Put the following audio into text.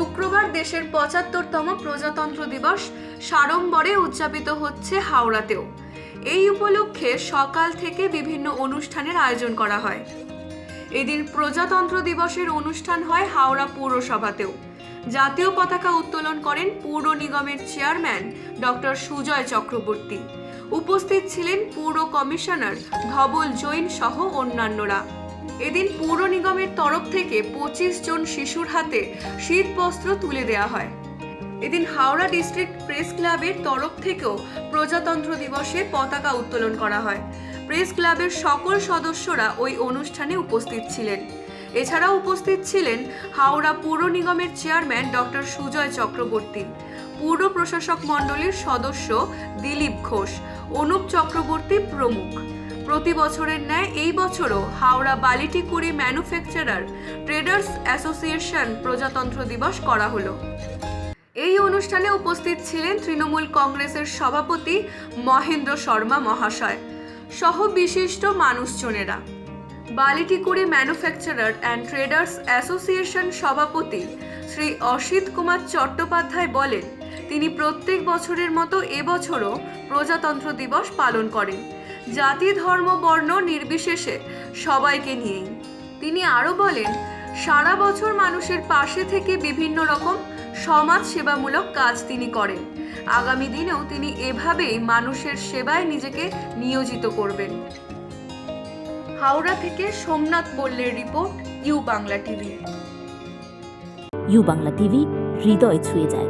শুক্রবার দেশের পঁচাত্তরতম প্রজাতন্ত্র দিবস সাড়ম্বরে উদযাপিত হচ্ছে হাওড়াতেও। এই উপলক্ষে সকাল থেকে বিভিন্ন অনুষ্ঠানের আয়োজন করা হয়। এদিন প্রজাতন্ত্র দিবসের অনুষ্ঠান হয় হাওড়া পৌরসভাতেও। জাতীয় পতাকা উত্তোলন করেন পৌর নিগমের চেয়ারম্যান ডক্টর সুজয় চক্রবর্তী। উপস্থিত ছিলেন পৌর কমিশনার ধবল জৈন সহ অন্যান্যরা। এদিন পৌর নিগমের তরফ থেকে পঁচিশ জন শিশুর হাতে শীত বস্ত্র তুলে দেওয়া হয়। এদিন হাওড়া ডিস্ট্রিক্ট প্রেস ক্লাবের তরফ থেকেও প্রজাতন্ত্র দিবসে পতাকা উত্তোলন করা হয়। প্রেস ক্লাবের সকল সদস্যরা ওই অনুষ্ঠানে উপস্থিত ছিলেন। এছাড়াও উপস্থিত ছিলেন হাওড়া পৌর নিগমের চেয়ারম্যান ডক্টর সুজয় চক্রবর্তী, পৌর প্রশাসক মণ্ডলীর সদস্য দিলীপ ঘোষ, অনুপ চক্রবর্তী প্রমুখ। প্রতি বছরের ন্যায় এই বছরও Howrah Balitikuri manufacturer traders association প্রজাতন্ত্র দিবস করা হলো। এই অনুষ্ঠানে উপস্থিত ছিলেন তৃণমূল কংগ্রেসের সভাপতি মহেন্দ্র শর্মা মহাশয় সহ বিশিষ্ট মানুষজনেরা। Balitikuri manufacturer and traders association সভাপতি শ্রী অসিত কুমার চট্টোপাধ্যায় বলেন, তিনি প্রত্যেক বছরের মতো এবছরও প্রজাতন্ত্র দিবস পালন করেন। জাতি, ধর্ম, বর্ণ নির্বিশেষে সবাইকে নিয়েই। তিনি আরও বলেন, সারা বছর মানুষের পাশে থেকে বিভিন্ন রকম সমাজ সেবামূলক কাজ তিনি করেন। আগামী দিনেও তিনি এভাবেই মানুষের সেবায় নিজেকে নিয়োজিত করবেন। হাওড়া থেকে Somnath পল্লের report, U Bangla TV. U Bangla TV, হৃদয় ছুঁয়ে যায়।